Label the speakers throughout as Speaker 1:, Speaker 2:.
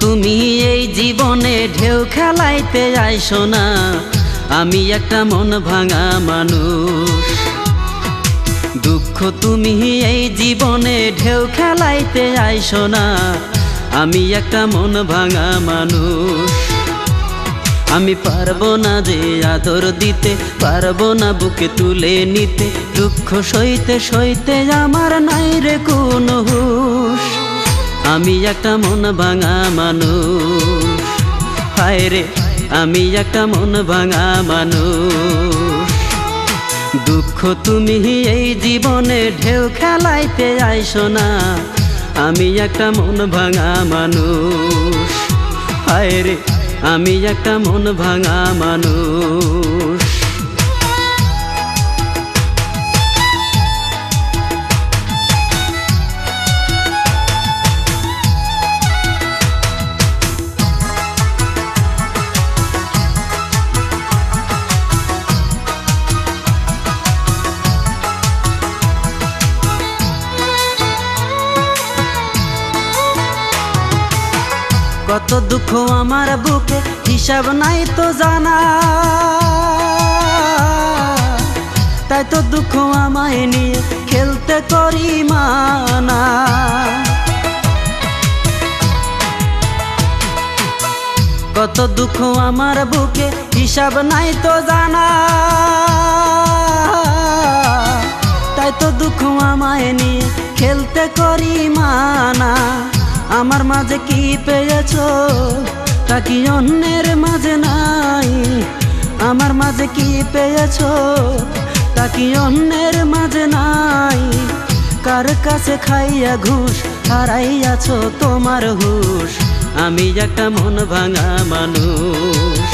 Speaker 1: তুমি এই জীবনে ঢেউ খেলাইতে আইসো না। আমি একটা মন ভাঙা মানুষ। দুঃখ তুমি এই জীবনে ঢেউ খেলাইতে আইসো না। আমি একটা মন ভাঙা মানুষ। আমি পারব না যে আদর দিতে, পারব না বুকে তুলে নিতে। দুঃখ সইতে সইতে আমার নাই রে কোনো হুশ। আমি একটা মন ভাঙা মানুষ। হায় রে, আমি একটা মন ভাঙা মানুষ। দুঃখ তুমি এই জীবনে ঢেউ খেলাইতে আইসো না। আমি একটা মন ভাঙা মানুষ। হায় রে, আমি একটা মন ভাঙা মানুষ। কত দুঃখ আমার বুকে, হিসাব নাই তো জানা। তাই তো দুঃখ আমায় নিয়ে খেলতে করি মানা। কত দুঃখ আমার বুকে, হিসাব নাই তো জানা। তাই তো দুঃখ আমায় নিয়ে খেলতে করি মানা। আমার মাঝে কি পেয়েছ তা কি অন্যের মাঝে নাই? আমার মাঝে কি পেয়েছ তা কি অন্যের মাঝে নাই? কার কাছে খাইয়া ঘুষ হারাইয়াছ তোমার হুশ? আমি একটা মন ভাঙা মানুষ।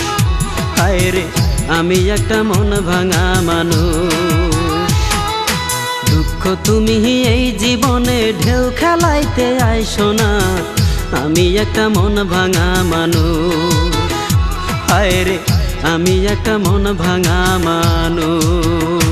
Speaker 1: হায় রে, আমি একটা মন ভাঙা মানুষ। দুঃখ তুমি এই জীবনে ঢেউ খেলাইতে আইসো না। আমি একটা মন ভাঙা মানুষ। হায় রে, আমি একটা মন ভাঙা মানুষ।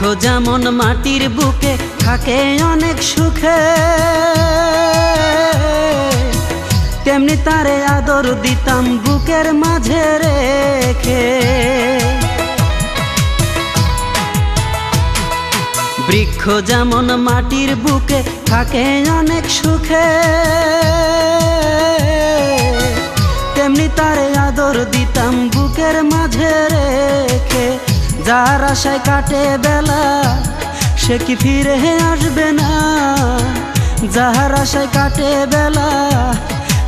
Speaker 1: বৃক্ষ যেমন মাটির বুকে থাকে অনেক সুখে। তেমনি তারে আদর দিতাম বুকের মাঝে রেখে। বৃক্ষ যেমন মাটির বুকে থাকে অনেক সুখে। তেমনি তারে আদর দিতাম বুকের মাঝে রেখে। যার আশায় কাটে বেলা, সে কি ফিরে আসবে না? যাহার আশায় কাটে বেলা,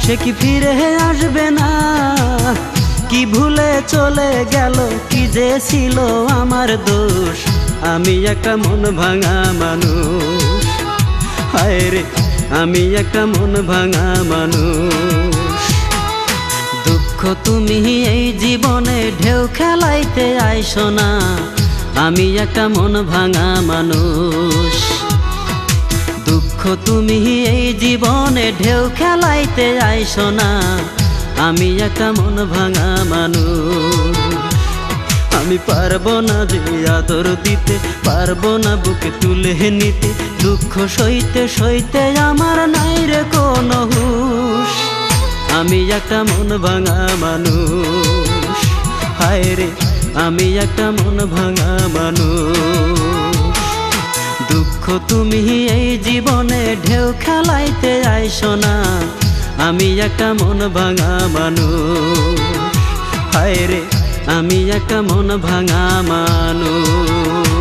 Speaker 1: সে কি ফিরে আসবে না? কি ভুলে চলে গেল, কি যে ছিল আমার দোষ? আমি একটা মন ভাঙা মানুষ। হায় রে, আমি একটা মন ভাঙা মানুষ। তুমি এই জীবনে ঢেউ খেলাইতে আইসো না। আমি একটা মন ভাঙা মানুষ। দুঃখ তুমি এই জীবনে ঢেউ খেলাইতে আইসো না। আমি একটা মন ভাঙা মানুষ। আমি পারব না যে আদর দিতে, পারব না বুকে তুলে নিতে। দুঃখ সইতে সইতে আমার নাই একটা মন ভাঙা মানুষ। হায় রে, আমি একটা মন ভাঙা মানুষ। দুঃখ তুমি এই জীবনে ঢেউ খেলাইতে আইসো না। আমি একটা মন ভাঙা মানুষ। হায় রে, আমি একটা মন ভাঙা মানুষ।